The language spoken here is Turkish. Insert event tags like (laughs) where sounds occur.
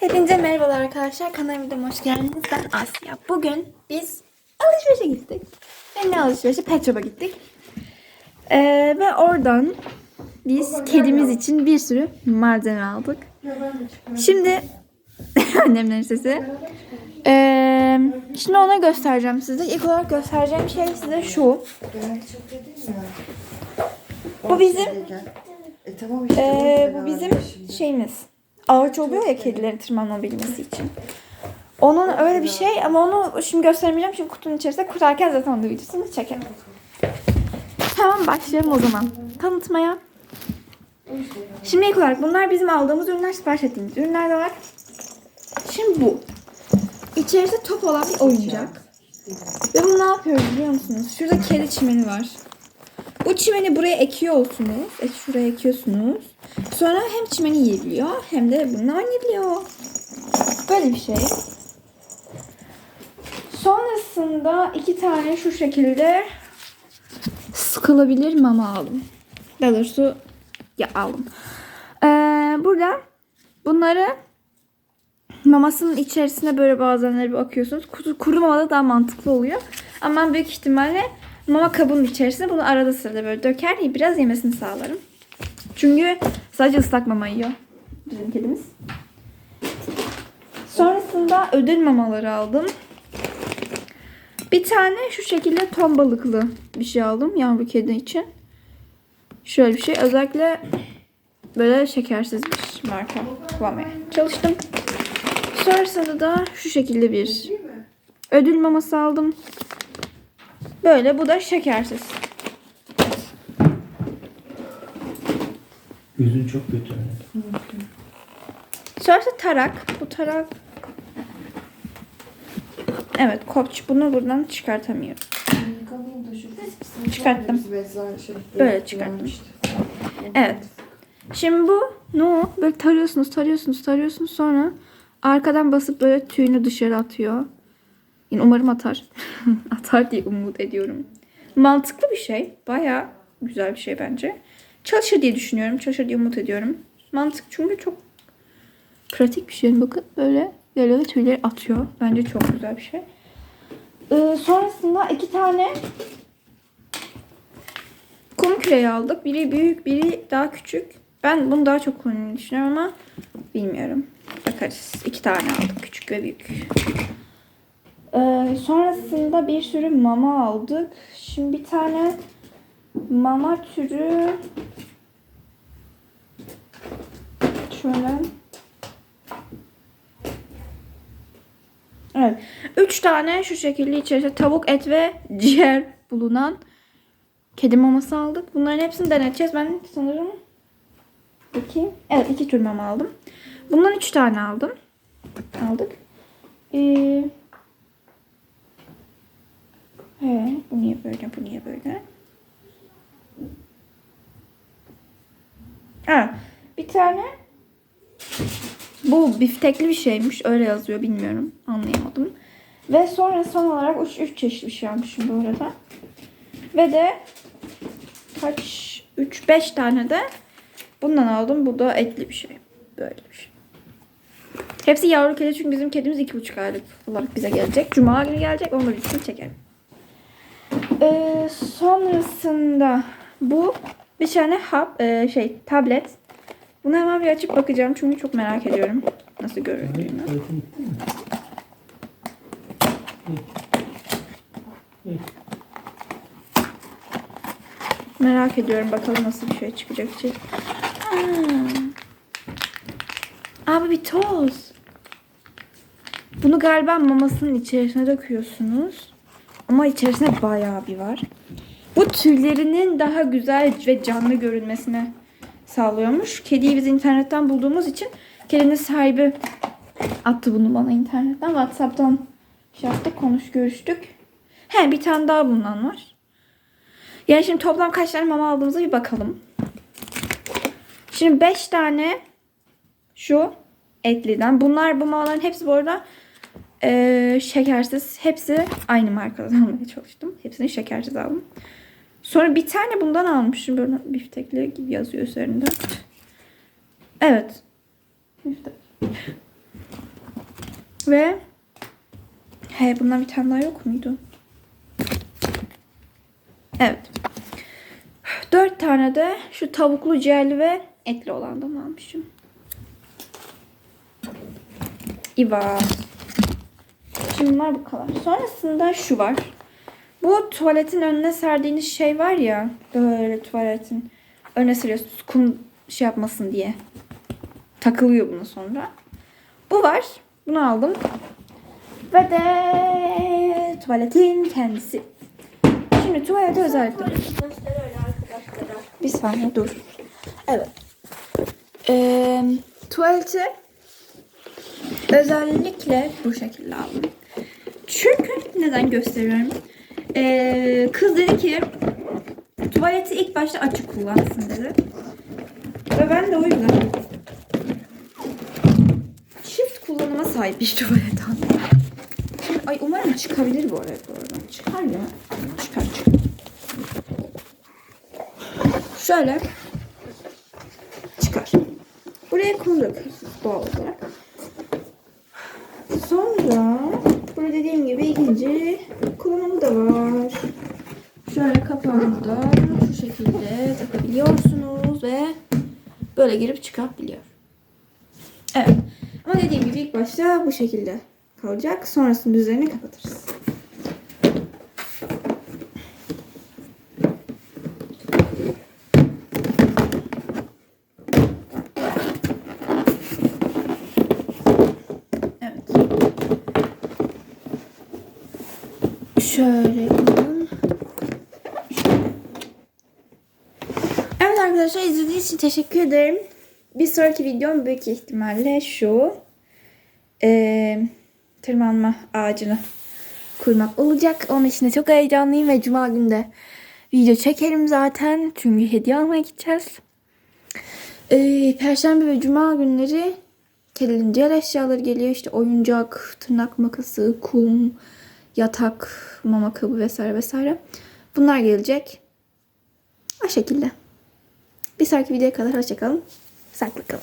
Hepinize merhabalar arkadaşlar. Kanalıma videoma hoş geldiniz. Ben Asya. Bugün biz alışverişe gittik. Ve ne alışverişi? Pet Shop'a gittik. Ee, ve oradan biz kedimiz için bir sürü malzeme aldık. Şimdi (laughs) annemlerin sesi. Ee, şimdi ona göstereceğim size. İlk olarak göstereceğim şey size şu. Bu bizim E. Ee, bu bizim şeyimiz. Ağaç oluyor ya kedilerin tırmanmabilmesi için. Onun öyle bir şey ama onu şimdi göstermeyeceğim çünkü kutunun içerisinde kurarken zaten onun videosunu çekerim. Tamam başlayalım o zaman. Tanıtmaya. Şimdi ilk olarak bunlar bizim aldığımız ürünler, sipariş ettiğimiz ürünler de var. Şimdi bu. İçerisi top olan bir oyuncak. Ve bunu ne yapıyoruz biliyor musunuz? Şurada kedi çimeni var. Bu çimeni buraya ekiyorsunuz. E, şuraya ekiyorsunuz. Sonra hem çimeni yiyebiliyor hem de bununla oynayabiliyor. Böyle bir şey. Sonrasında iki tane şu şekilde sıkılabilir mama aldım. Daha doğrusu ya aldım. Ee, burada bunları mamasının içerisine böyle bazenleri bir akıyorsunuz. Kuru, kuru mamada daha mantıklı oluyor. Ama ben büyük ihtimalle mama kabının içerisine bunu arada sırada böyle döker biraz yemesini sağlarım. Çünkü sadece ıslak mama yiyor bizim kedimiz. Sonrasında ödül mamaları aldım. Bir tane şu şekilde ton balıklı bir şey aldım yavru kedi için. Şöyle bir şey. Özellikle böyle şekersiz bir marka kullanmaya çalıştım. Sonrasında da şu şekilde bir ödül maması aldım. Böyle bu da şekersiz. Gözün çok kötü. Sonrasında tarak. Bu tarak Evet kopç. Bunu buradan çıkartamıyorum. Çıkarttım. Böyle çıkarttım. Evet. Şimdi bu no böyle tarıyorsunuz tarıyorsunuz tarıyorsunuz sonra arkadan basıp böyle tüyünü dışarı atıyor. Yine umarım atar. (laughs) atar diye umut ediyorum. Mantıklı bir şey. Baya güzel bir şey bence. Çalışır diye düşünüyorum. Çalışır diye umut ediyorum. Mantık çünkü çok pratik bir şey. Bakın böyle böyle tüyleri atıyor. Bence çok güzel bir şey. Ee, sonrasında iki tane kum küreği aldık. Biri büyük, biri daha küçük. Ben bunu daha çok kullanmayı düşünüyorum ama bilmiyorum. Bakarız. İki tane aldık. Küçük ve büyük. Ee, sonrasında bir sürü mama aldık. Şimdi bir tane mama türü şöyle Evet. Üç tane şu şekilde içerisinde tavuk, et ve ciğer bulunan Kedi maması aldık. Bunların hepsini deneteceğiz. Ben sanırım iki, evet iki tür mama aldım. Bundan üç tane aldım. Aldık. Ee, he, bu niye böyle, bu niye böyle? Ha, bir tane bu biftekli bir şeymiş. Öyle yazıyor bilmiyorum. Anlayamadım. Ve sonra son olarak üç, üç çeşit bir şey almışım bu arada. Ve de kaç 3 5 tane de bundan aldım. Bu da etli bir şey. Böyle bir şey. Hepsi yavru kedi çünkü bizim kedimiz 2,5 aylık olarak bize gelecek. Cuma günü gelecek. Onu da videosunu çekerim. Ee, sonrasında bu bir tane hap e, şey tablet. Bunu hemen bir açıp bakacağım çünkü çok merak ediyorum nasıl göründüğünü. Merak ediyorum bakalım nasıl bir şey çıkacak için. Abi bir toz. Bunu galiba mamasının içerisine döküyorsunuz. Ama içerisinde bayağı bir var. Bu tüylerinin daha güzel ve canlı görünmesine sağlıyormuş. Kediyi biz internetten bulduğumuz için kedinin sahibi attı bunu bana internetten. Whatsapp'tan şey yaptık, konuş, görüştük. He bir tane daha bundan var. Yani şimdi toplam kaç tane mama aldığımıza bir bakalım. Şimdi 5 tane şu etliden. Bunlar bu mamaların hepsi bu arada eee, şekersiz. Hepsi aynı markadan (laughs) almaya çalıştım. Hepsini şekersiz aldım. Sonra bir tane bundan almışım. Böyle biftekli gibi yazıyor üzerinde. Evet. Biftek. Ve he bundan bir tane daha yok muydu? Evet. Dört tane de şu tavuklu ciğerli ve etli olandan almışım. İva. Şimdi bunlar bu kadar. Sonrasında şu var. Bu tuvaletin önüne serdiğiniz şey var ya. Böyle tuvaletin önüne seriyorsunuz. Kum şey yapmasın diye. Takılıyor buna sonra. Bu var. Bunu aldım. Ve de tuvaletin kendisi. Şimdi tuvalete özellikle. Bir saniye dur. Evet. Ee, tuvaleti özellikle bu şekilde aldım. Çünkü neden gösteriyorum? Ee, kız dedi ki tuvaleti ilk başta açık kullansın dedi. Ve ben de o yüzden çift kullanıma sahip bir (laughs) tuvalet aldım. Ay umarım çıkabilir. Bu arada. Çıkar ya. Çıkar çıkar. Şöyle çıkar. Buraya koyduk doğal olarak. Sonra burada dediğim gibi ikinci kullanımı da var. Şöyle kapağını da şu şekilde takabiliyorsunuz ve böyle girip çıkabiliyor. Evet. Ama dediğim gibi ilk başta bu şekilde kalacak. Sonrasında üzerini kapatırız. Şöyle. Evet arkadaşlar izlediğiniz için teşekkür ederim. Bir sonraki videom büyük ihtimalle şu. Ee, tırmanma ağacını kurmak olacak. Onun için de çok heyecanlıyım ve cuma günü de video çekerim zaten. Çünkü hediye almaya gideceğiz. Ee, Perşembe ve cuma günleri kedilerin diğer eşyaları geliyor. İşte oyuncak, tırnak makası, kum, yatak, mama kabı vesaire vesaire. Bunlar gelecek. O şekilde. Bir sonraki videoya kadar hoşçakalın. Sağlıklı kalın.